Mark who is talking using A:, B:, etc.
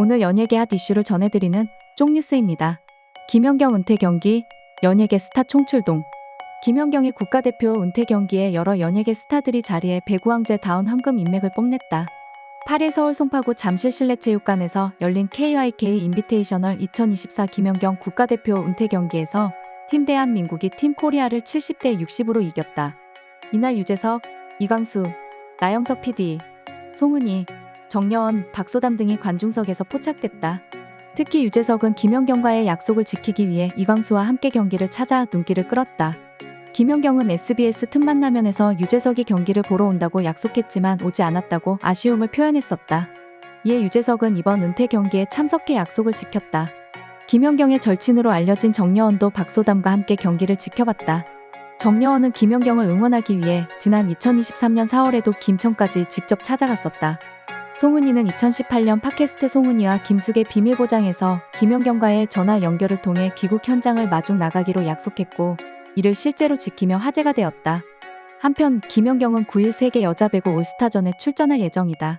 A: 오늘 연예계 핫 이슈를 전해드리는 쪽뉴스입니다. 김연경 은퇴 경기, 연예계 스타 총출동. 김연경의 국가대표 은퇴 경기에 여러 연예계 스타들이 자리해 배구왕제 다운 황금 인맥을 뽐냈다. 8일 서울 송파구 잠실 실내체육관에서 열린 KYK 인비테이셔널 2024 김연경 국가대표 은퇴 경기에서 팀 대한민국이 팀 코리아를 70대 60으로 이겼다. 이날 유재석, 이광수, 나영석 PD, 송은이, 정여원, 박소담 등이 관중석에서 포착됐다. 특히 유재석은 김연경과의 약속을 지키기 위해 이광수와 함께 경기를 찾아 눈길을 끌었다. 김연경은 SBS 틈만 나면에서 유재석이 경기를 보러 온다고 약속했지만 오지 않았다고 아쉬움을 표현했었다. 이에 유재석은 이번 은퇴 경기에 참석해 약속을 지켰다. 김연경의 절친으로 알려진 정여원도 박소담과 함께 경기를 지켜봤다. 정여원은 김연경을 응원하기 위해 지난 2023년 4월에도 김천까지 직접 찾아갔었다. 송은이는 2018년 팟캐스트 송은이와 김숙의 비밀보장에서 김연경과의 전화 연결을 통해 귀국 현장을 마중 나가기로 약속했고 이를 실제로 지키며 화제가 되었다. 한편 김연경은 9일 세계 여자 배구 올스타전에 출전할 예정이다.